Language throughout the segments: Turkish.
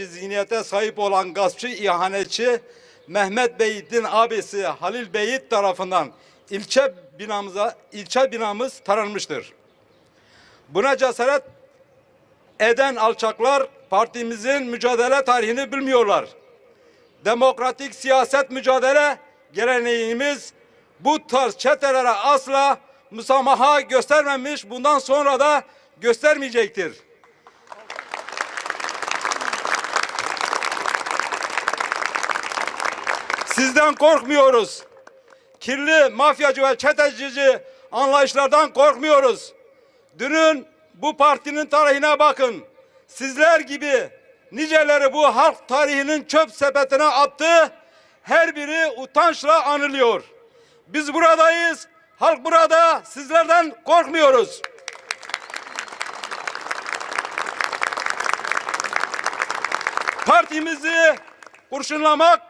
çeteci zihniyete sahip olan gaspçı, ihanetçi Mehmet Beyit'in abisi Halil Beyit tarafından ilçe binamıza ilçe binamız taranmıştır. Buna cesaret eden alçaklar partimizin mücadele tarihini bilmiyorlar. Demokratik siyaset mücadele geleneğimiz bu tarz çetelere asla müsamaha göstermemiş, bundan sonra da göstermeyecektir. Sizden korkmuyoruz. Kirli mafyacı ve çetecici anlayışlardan korkmuyoruz. Dünün bu partinin tarihine bakın. Sizler gibi niceleri bu halk tarihinin çöp sepetine attı. Her biri utançla anılıyor. Biz buradayız. Halk burada. Sizlerden korkmuyoruz. Partimizi kurşunlamak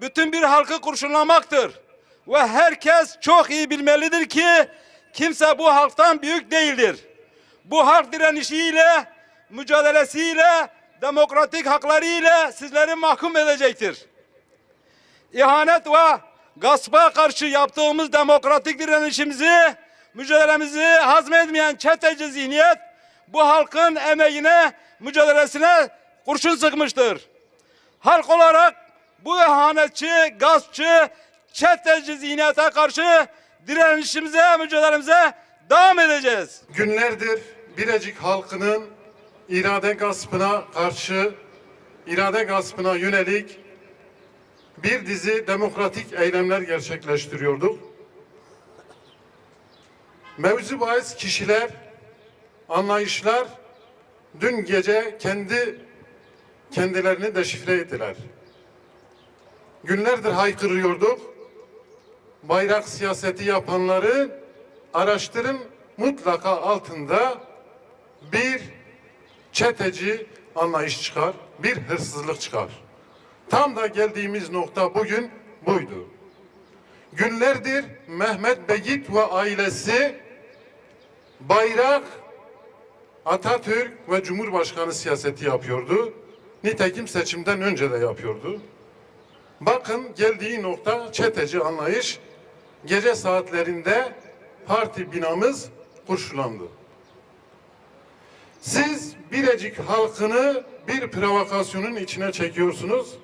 bütün bir halkı kurşunlamaktır. Ve herkes çok iyi bilmelidir ki kimse bu halktan büyük değildir. Bu halk direnişiyle, mücadelesiyle, demokratik haklarıyla sizleri mahkum edecektir. İhanet ve gaspa karşı yaptığımız demokratik direnişimizi, mücadelemizi hazmetmeyen çeteci zihniyet bu halkın emeğine, mücadelesine kurşun sıkmıştır. Halk olarak bu ihanetçi, gaspçı, çeteci zihniyete karşı direnişimize, mücadelemize devam edeceğiz. Günlerdir Birecik halkının irade gaspına karşı, irade gaspına yönelik bir dizi demokratik eylemler gerçekleştiriyorduk. Mevzu bahis kişiler, anlayışlar dün gece kendi kendilerini deşifre ettiler. Günlerdir haykırıyorduk. Bayrak siyaseti yapanları araştırın mutlaka altında bir çeteci anlayış çıkar, bir hırsızlık çıkar. Tam da geldiğimiz nokta bugün buydu. Günlerdir Mehmet Begit ve ailesi bayrak, Atatürk ve Cumhurbaşkanı siyaseti yapıyordu. Nitekim seçimden önce de yapıyordu. Bakın geldiği nokta çeteci anlayış. Gece saatlerinde parti binamız kurşulandı. Siz Birecik halkını bir provokasyonun içine çekiyorsunuz.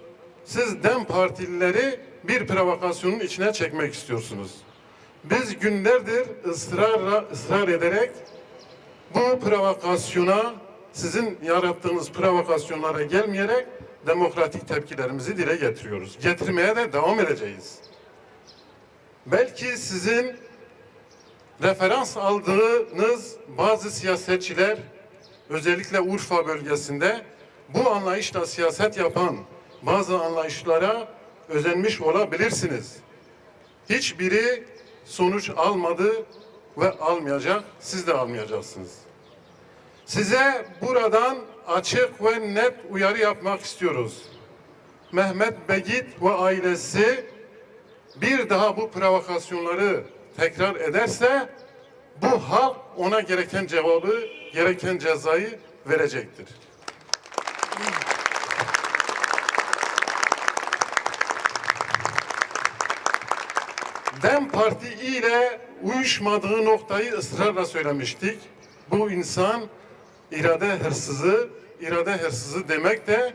Siz DEM partilileri bir provokasyonun içine çekmek istiyorsunuz. Biz günlerdir ısrarla ısrar ederek bu provokasyona sizin yarattığınız provokasyonlara gelmeyerek demokratik tepkilerimizi dile getiriyoruz. Getirmeye de devam edeceğiz. Belki sizin referans aldığınız bazı siyasetçiler özellikle Urfa bölgesinde bu anlayışla siyaset yapan bazı anlayışlara özenmiş olabilirsiniz. Hiçbiri sonuç almadı ve almayacak. Siz de almayacaksınız. Size buradan açık ve net uyarı yapmak istiyoruz. Mehmet Begit ve ailesi bir daha bu provokasyonları tekrar ederse bu halk ona gereken cevabı, gereken cezayı verecektir. DEM Parti ile uyuşmadığı noktayı ısrarla söylemiştik. Bu insan irade hırsızı, irade hırsızı demek de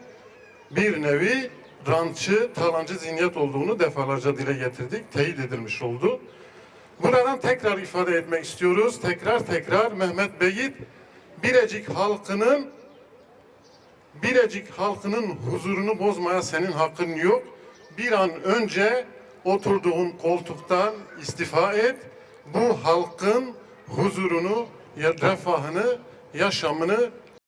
bir nevi rantçı, talancı zihniyet olduğunu defalarca dile getirdik, teyit edilmiş oldu. Buradan tekrar ifade etmek istiyoruz. Tekrar tekrar Mehmet Beyit Birecik halkının Birecik halkının huzurunu bozmaya senin hakkın yok. Bir an önce oturduğun koltuktan istifa et. Bu halkın huzurunu, refahını, yaşamını